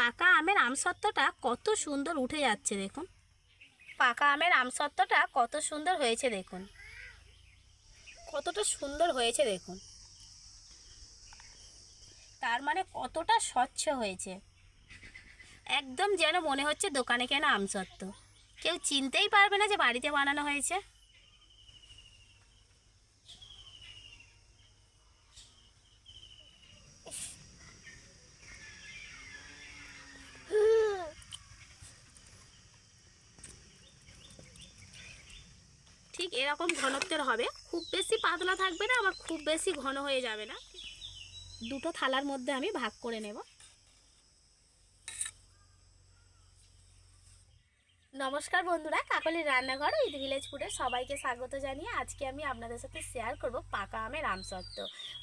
পাকা আমের আমসত্ত্বটা কত সুন্দর উঠে যাচ্ছে দেখুন। পাকা আমের আমসত্ত্বটা কত সুন্দর হয়েছে দেখুন। কতটা সুন্দর হয়েছে দেখুন। তার মানে কতটা স্বচ্ছ হয়েছে। একদম যেন মনে হচ্ছে দোকানে কেন আমসত্ত্ব। কেউ চিনতেই পারবে না যে বাড়িতে বানানো হয়েছে। ঠিক এরকম ঘনত্বের হবে। খুব বেশি পাতলা থাকবে না, আবার খুব বেশি ঘন হয়ে যাবে না। দুটো থালার মধ্যে আমি ভাগ করে নেব। নমস্কার বন্ধুরা কাকলির রান্নাঘর ঈদ ভিলেজ ফুডে সবাইকে স্বাগত জানিয়ে আজকে আমি আপনাদের সাথে শেয়ার করব পাকা আমের আমসত্ত্ব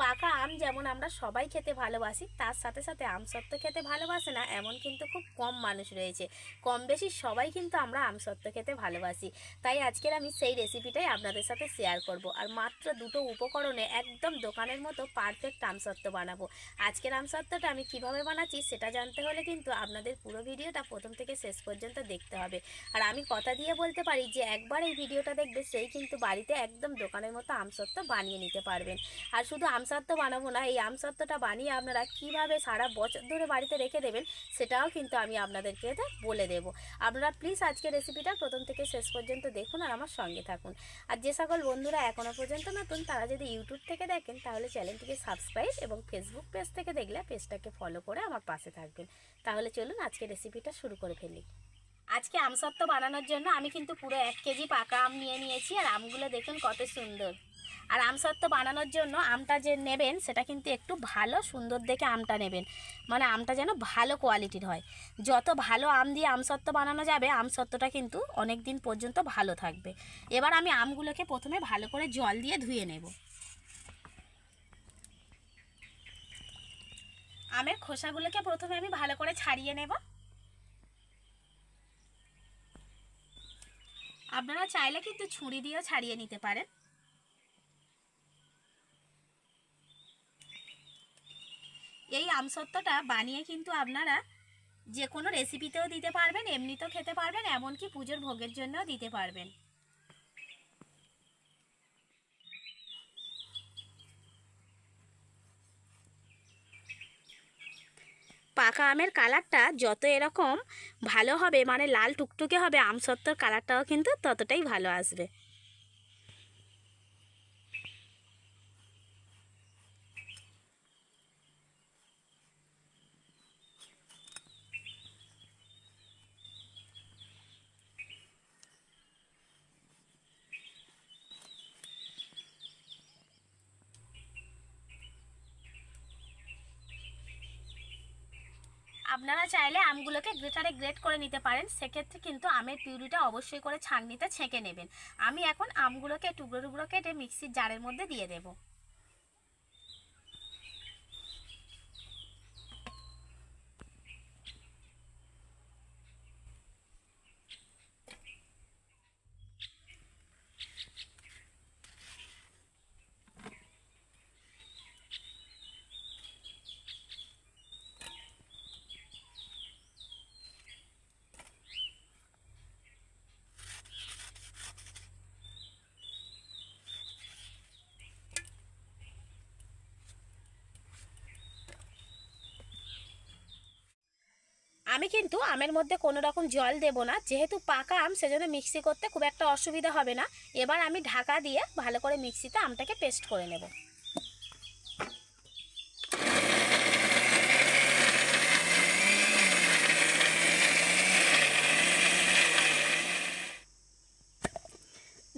পাকা আম যেমন আমরা সবাই খেতে ভালোবাসি, তার সাথে সাথে আমসত্ত্ব খেতে ভালোবাসে না, এমন কিন্তু খুব কম মানুষ রয়েছে। কম বেশি সবাই কিন্তু আমরা আমসত্ত্ব খেতে ভালোবাসি। তাই আজকের আমি সেই রেসিপিটাই আপনাদের সাথে শেয়ার করব। আর মাত্র দুটো উপকরণে একদম দোকানের মতো পারফেক্ট আমসত্ত্ব বানাবো। আজকের আমসত্ত্বটা আমি কীভাবে বানাচ্ছি সেটা জানতে হলে কিন্তু আপনাদের পুরো ভিডিওটা প্রথম থেকে শেষ পর্যন্ত দেখতে হবে। আর আমি কথা দিয়ে বলতে পারি যে একবার এই ভিডিওটা দেখবে সেই কিন্তু বাড়িতে একদম দোকানের মতো আমসত্ত্ব বানিয়ে নিতে পারবেন। আর শুধু আমসত্ত্ব বানাবো না, এই আমসত্ত্বটা বানিয়ে আপনারা কীভাবে সারা বছর ধরে বাড়িতে রেখে দেবেন সেটাও কিন্তু আমি আপনাদেরকে বলে দেবো। আপনারা প্লিজ আজকে রেসিপিটা প্রথম থেকে শেষ পর্যন্ত দেখুন আর আমার সঙ্গে থাকুন। আর যে সকল বন্ধুরা এখনও পর্যন্ত নতুন, তারা যদি ইউটিউব থেকে দেখেন তাহলে চ্যানেলটিকে সাবস্ক্রাইব এবং ফেসবুক পেজ থেকে দেখলে পেজটাকে ফলো করে আমার পাশে থাকবেন। তাহলে চলুন আজকে রেসিপিটা শুরু করে ফেলি। আজকে আমসত্ত্ব বানানোর জন্য আমি কিন্তু পুরো এক কেজি পাকা আম নিয়ে নিয়েছি, আর আমগুলো দেখুন কত সুন্দর। আর আমসত্ত্ব বানানোর জন্য আমটা যে নেবেন, সেটা কিন্তু একটু ভালো সুন্দর দেখে আমটা নেবেন। মানে আমটা যেন ভালো কোয়ালিটির হয়। যত ভালো আম দিয়ে আমসত্ত্ব বানানো যাবে, আমসত্ত্বটা কিন্তু অনেক দিন পর্যন্ত ভালো থাকবে। এবার আমি আমগুলোকে প্রথমে ভালো করে জল দিয়ে ধুয়ে নেব। আমের খোসাগুলোকে প্রথমে আমি ভালো করে ছাড়িয়ে নেব। আপনারা চাইলে কিন্তু ছুরি দিয়েও ছাড়িয়ে নিতে পারেন। এই আমসত্ত্বটা বানিয়ে কিন্তু আপনারা যে কোনো রেসিপিতেও দিতে পারবেন, এমনিতেও খেতে পারবেন, এমনকি পুজোর ভোগের জন্যও দিতে পারবেন। পাকা আমের কালারটা যত এরকম ভালো হবে মানে লাল টুকটুকে হবে আম আমসত্ত্বর কালারটাও কিন্তু ততটাই ভালো আসবে। আপনারা চাইলে আমগুলোকে গ্রেটারে গ্রেট করে নিতে পারেন। সেক্ষেত্রে কিন্তু আমের পিউরিটা অবশ্যই করে ছাঁকনিতে ছেঁকে নেবেন। আমি এখন আমগুলোকে টুকরো টুকরো কেটে মিক্সির জারের মধ্যে দিয়ে দেবো। আমি কিন্তু আমের মধ্যে কোনো রকম জল দেব না। যেহেতু পাকা আম, সেজন্য মিক্সি করতে খুব একটা অসুবিধা হবে না। এবার আমি ঢাকা দিয়ে ভালো করে মিক্সিতে আমটাকে পেস্ট করে নেব।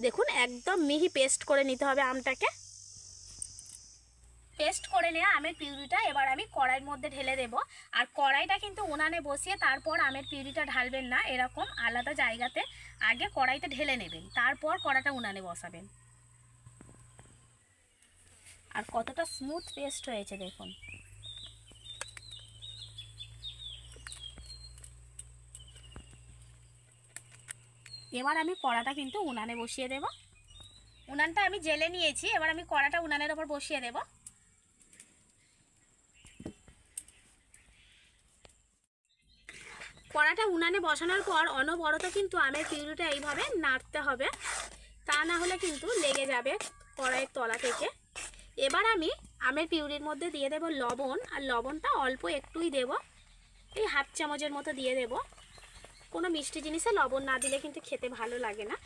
দেখুন, একদম মিহি পেস্ট করে নিতে হবে আমটাকে। পেস্ট করে নেওয়া আমের পিউরিটা, এবার আমি কড়াইয়ের মধ্যে ঢেলে দেব। আর কড়াইটা কিন্তু উনানে বসিয়ে তারপর আমের পিউরিটা ঢালবেন না, এরকম আলাদা জায়গাতে। আগে কড়াইতে ঢেলে নেবেন, তারপর কড়াটা উনানে বসাবেন। আর কতটা স্মুথ পেস্ট হয়েছে দেখুন। এবার আমি কড়াটা কিন্তু উনানে বসিয়ে দেব। উনানটা আমি জেলে নিয়েছি, এবার আমি কড়াটা উনানের ওপর বসিয়ে দেবো। কড়াটা উনানে বসানোর পর অনবরত কিন্তু আমের পিউরিটা এইভাবে নাড়তে হবে। তা না হলে কিন্তু লেগে যাবে কড়াইয়ের তলা থেকে। এবার আমি আমের পিউরির মধ্যে দিয়ে দেব লবণ, আর লবণটা অল্প একটুই দেব। এই হাফ চামচের মতো দিয়ে দেব। কোনো মিষ্টি জিনিসে লবণ না দিলে কিন্তু খেতে ভালো লাগে না।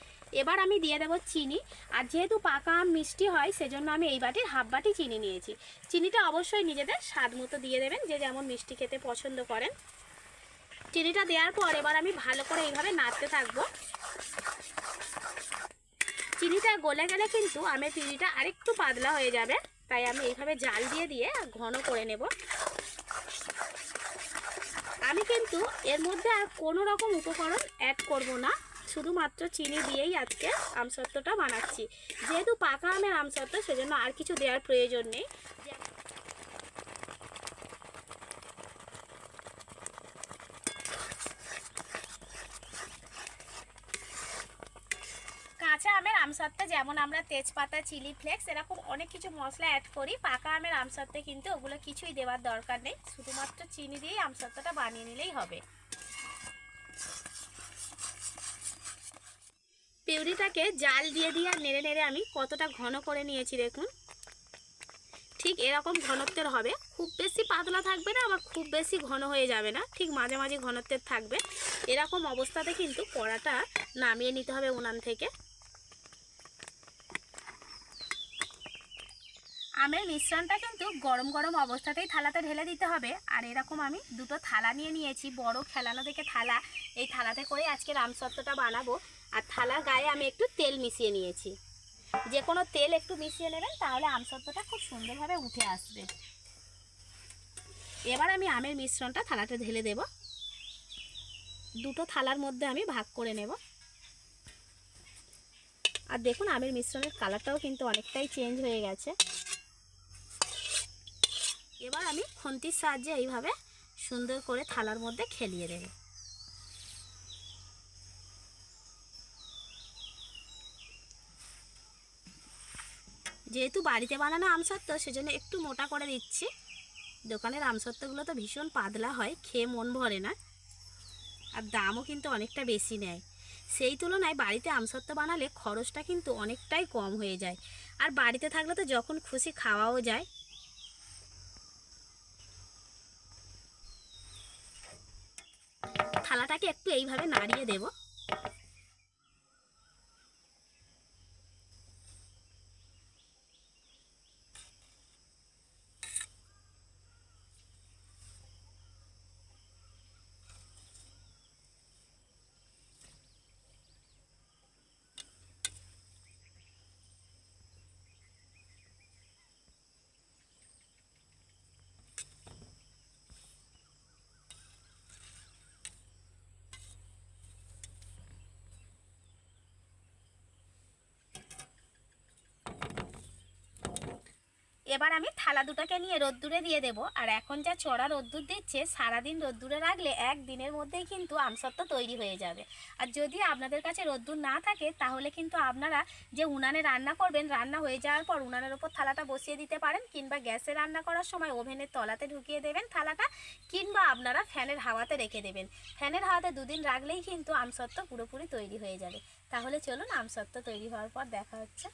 এবার আমি দিয়ে দেব চিনি, আর যেহেতু পাকা আম মিষ্টি হয়, সেজন্য আমি এই বাটির হাফ বাটি চিনি নিয়েছি। চিনিটা অবশ্যই নিজেদের স্বাদ মতো দিয়ে দেবেন, যে যেমন মিষ্টি খেতে পছন্দ করেন। চিনিটা দেওয়ার পর এবার আমি ভালো করে এইভাবে নাড়তে থাকব। চিনিটা গলে গেলে কিন্তু আমের পিউরিটা আরেকটু পাতলা হয়ে যাবে, তাই আমি এইভাবে জাল দিয়ে দিয়ে ঘন করে নেব। আমি কিন্তু এর মধ্যে আর কোনো রকম উপকরণ অ্যাড করব না, শুধুমাত্র চিনি দিয়েই আজকে আমসত্ত্বটা বানাচ্ছি। যেহেতু পাকা আমের আমসত্ত্ব, সেজন্য আর কিছু দেওয়ার প্রয়োজন নেই কাঁচা আমের আমসত্ত্বে যেমন আমরা তেজপাতা, চিলি ফ্লেক্স, এরকম অনেক কিছু মশলা অ্যাড করি। পাকা আমের আমসত্ত্বে কিন্তু ওগুলো কিছুই দেওয়ার দরকার নেই। শুধুমাত্র চিনি দিয়েই আমসত্ত্বটা বানিয়ে নিলেই হবে। পিউরিটাকে জাল দিয়ে দিয়ে আর নেড়ে নেড়ে আমি কতটা ঘন করে নিয়েছি দেখুন। ঠিক এরকম ঘনত্বের হবে। খুব বেশি পাতলা থাকবে না, আবার খুব বেশি ঘন হয়ে যাবে না। ঠিক মাঝামাঝি ঘনত্বের থাকবে। এরকম অবস্থাতে কিন্তু কড়াটা নামিয়ে নিতে হবে উনান থেকে। আমের মিশ্রণটা কিন্তু গরম গরম অবস্থাতেই থালাতে ঢেলে দিতে হবে। আর এরকম আমি দুটো থালা নিয়ে নিয়েছি, বড় খেলানো থেকে থালা। এই থালাতে করে আজকে রামসত্ত্বটা বানাবো। আর থালার গায়ে আমি একটু তেল মিশিয়ে নিয়েছি। যে কোনো তেল একটু মিশিয়ে নেবেন, তাহলে আমসত্ত্বটা খুব সুন্দরভাবে উঠে আসবে। এবার আমি আমের মিশ্রণটা থালাতে ঢেলে দেব। দুটো থালার মধ্যে আমি ভাগ করে নেব। আর দেখুন, আমের মিশ্রণের কালারটাও কিন্তু অনেকটাই চেঞ্জ হয়ে গেছে। এবার আমি খন্তির সাহায্যে এইভাবে সুন্দর করে থালার মধ্যে খেলিয়ে দেব। যেহেতু বাড়িতে বানানো আমসত্ত্ব, সেজন্য একটু মোটা করে দিচ্ছি। দোকানের আমসত্ত্বগুলো তো ভীষণ পাতলা হয়, খেয়ে মন ভরে না। আর দামও কিন্তু অনেকটা বেশি নেয়। সেই তুলনায় বাড়িতে আমসত্ত্ব বানালে খরচটা কিন্তু অনেকটাই কম হয়ে যায়। আর বাড়িতে থাকলে তো যখন খুশি খাওয়াও যায়। থালাটাকে একটু এইভাবে নাড়িয়ে দেব। এবার আমি থালা দুটাকে নিয়ে রোদ্দুরে দিয়ে দেবো। আর এখন যা চড়া রোদ্দুর দিচ্ছে, সারাদিন রোদ্দুরে রাখলে একদিনের মধ্যেই কিন্তু আমসত্ত্ব তৈরি হয়ে যাবে। আর যদি আপনাদের কাছে রোদ্দুর না থাকে, তাহলে কিন্তু আপনারা যে উনানে রান্না করবেন, রান্না হয়ে যাওয়ার পর উনানের ওপর থালাটা বসিয়ে দিতে পারেন, কিংবা গ্যাসে রান্না করার সময় ওভেনের তলাতে ঢুকিয়ে দেবেন থালাটা, কিংবা আপনারা ফ্যানের হাওয়াতে রেখে দেবেন। ফ্যানের হাওয়াতে দুদিন রাখলেই কিন্তু আমসত্ত্ব পুরোপুরি তৈরি হয়ে যাবে। তাহলে চলুন আমসত্ত্ব তৈরি হওয়ার পর দেখা হচ্ছে।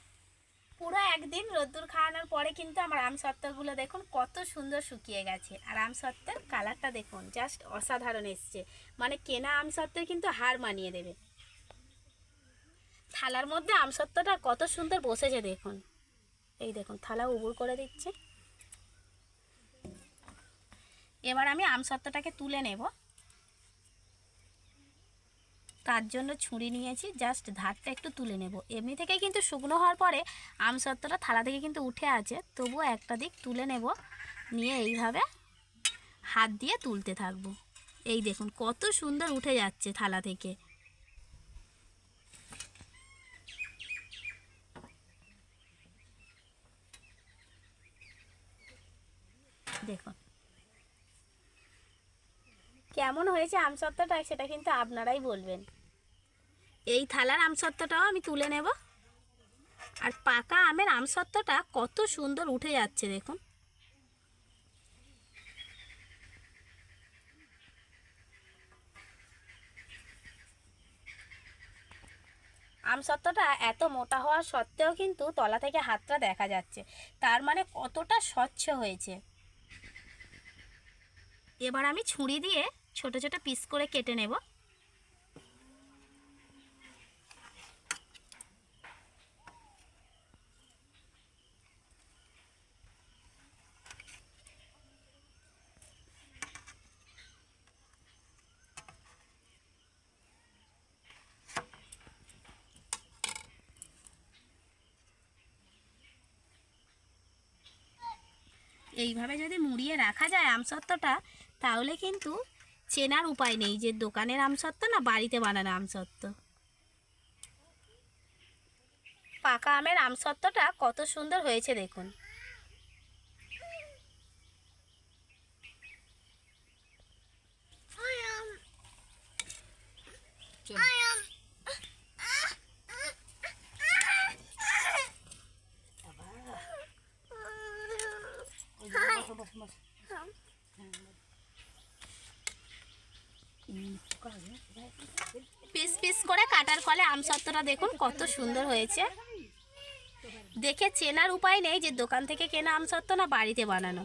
পুরো একদিন রোদ্দুর খাওয়ানোর পরে কিন্তু আমার আম সত্ত্বগুলো দেখুন কত সুন্দর শুকিয়ে গেছে। আর আম কালারটা দেখুন জাস্ট অসাধারণ এসছে। মানে কেনা আম সত্ত্বের কিন্তু হার মানিয়ে দেবে। থালার মধ্যে আম সত্ত্বটা কত সুন্দর বসেছে দেখুন। এই দেখুন, থালা উবুর করে দিচ্ছে। এবার আমি আম সত্ত্বটাকে তুলে নেব। তার জন্য ছুরি নিয়েছি জাস্ট ধারটা একটু তুলে নেব। এমনি থেকেই কিন্তু শুকনো হওয়ার পরে আমসত্ত্বটা থালা থেকে কিন্তু উঠে আছে, তবুও একটা দিক তুলে নেব, নিয়ে এইভাবে হাত দিয়ে তুলতে থাকব। এই দেখুন, কত সুন্দর উঠে যাচ্ছে থালা থেকে। দেখুন কেমন হয়েছে আমসত্ত্বটা সেটা কিন্তু আপনারাই বলবেন। এই থালার আমসত্ত্বটাও আমি তুলে নেব। আর পাকা আমের আমসত্ত্বটা কত সুন্দর উঠে যাচ্ছে দেখুন। আমসত্ত্বটা এত মোটা হওয়া সত্ত্বেও কিন্তু তলা থেকে হাতটা দেখা যাচ্ছে। তার মানে কতটা স্বচ্ছ হয়েছে। এবার আমি ছুরি দিয়ে ছোট ছোট পিস করে কেটে নেব। এইভাবে যদি মুড়িয়ে রাখা যায় আমসত্ত্বটা তাহলে কিন্তু চেনার উপায় নেই যে দোকানের আমসত্ত্ব না বাড়িতে বানানো আমসত্ত্ব। পাকা আমের আমসত্ত্বটা কত সুন্দর হয়েছে দেখুন। পিস পিস করে কাটার ফলে আমসত্বটা দেখুন, কত সুন্দর হয়েছে। দেখে চেনার উপায় নেই যে দোকান থেকে কেনা আমসত্ব না বাড়িতে বানানো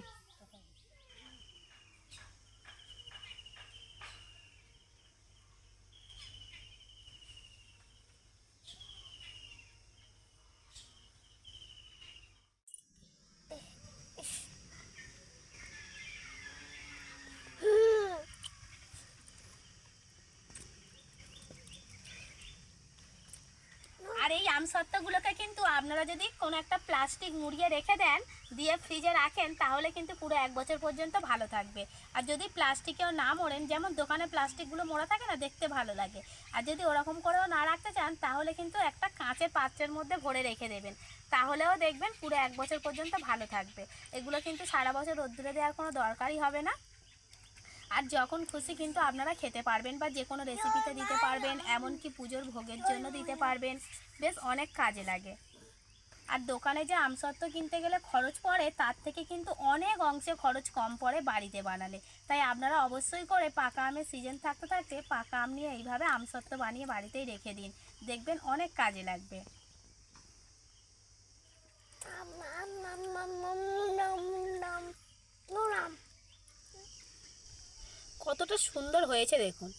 আর এই আমসত্ত্বগুলোকে কিন্তু আপনারা যদি কোনো একটা প্লাস্টিক মুড়িয়ে রেখে দেন, দিয়ে ফ্রিজে রাখেন, তাহলে কিন্তু পুরো এক বছর পর্যন্ত ভালো থাকবে। আর যদি প্লাস্টিকেও না মোড়েন, যেমন দোকানে প্লাস্টিকগুলো মোড়া থাকে না, দেখতে ভালো লাগে। আর যদি ওরকম করেও না রাখতে চান, তাহলে কিন্তু একটা কাঁচের পাত্রের মধ্যে ভরে রেখে দেবেন। তাহলেও দেখবেন পুরো এক বছর পর্যন্ত ভালো থাকবে। এগুলো কিন্তু সারা বছর রোদ্দুরে দেওয়ার কোনো দরকারই হবে না। আর যখন খুশি কিন্তু আপনারা খেতে পারবেন বা যে কোনো রেসিপিতে দিতে পারবেন এমনকি পুজোর ভোগের জন্য দিতে পারবেন বেশ অনেক কাজে লাগে আর দোকানে যে আমসত্ত্ব কিনতে গেলে খরচ পড়ে তার থেকে কিন্তু অনেক অংশে খরচ কম পড়ে বাড়িতে বানালে তাই আপনারা অবশ্যই করে পাকা আমের সিজন থাকতে থাকতে পাকা আম নিয়ে এইভাবে আমসত্ত্ব বানিয়ে বাড়িতেই রেখে দিন দেখবেন অনেক কাজে লাগবে কতটা সুন্দর হয়েছে দেখুন।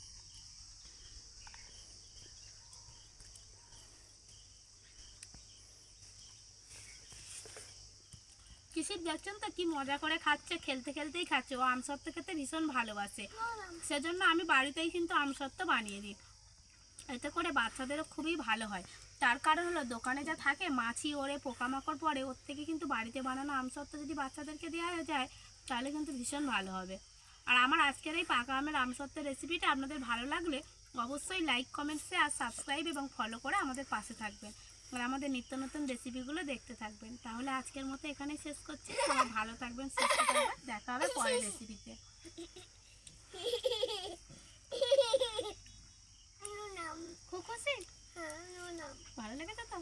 কিসির দেখছেন তো কি মজা করে খাচ্ছে, খেলতে খেলতেই খাচ্ছে। ও আমসত্ত্ব খেতে ভীষণ ভালোবাসে। সেজন্য আমি বাড়িতেই কিন্তু আমসত্ত্ব বানিয়ে দিই। এতে করে বাচ্চাদেরও খুবই ভালো হয়। তার কারণ হলো দোকানে যা থাকে, মাছি ওরে পোকামাকড় পড়ে, ওর থেকে কিন্তু বাড়িতে বানানো আমসত্ত্ব যদি বাচ্চাদেরকে দেওয়া যায়, তাহলে কিন্তু ভীষণ ভালো হবে। আর আমার আজকের এই পাকা আমের আমসত্ত্বের রেসিপিটা আপনাদের ভালো লাগলে অবশ্যই লাইক কমেন্টসে আর সাবস্ক্রাইব এবং ফলো করে আমাদের পাশে থাকবেন। আর আমাদের নিত্য নতুন রেসিপিগুলো দেখতে থাকবেন। তাহলে আজকের মতো এখানেই শেষ করছি। সবাই ভালো থাকবেন সুস্থ থাকবেন। দেখা হবে পরের রেসিপিতে খুব খুশি ভালো লেগেছে তো?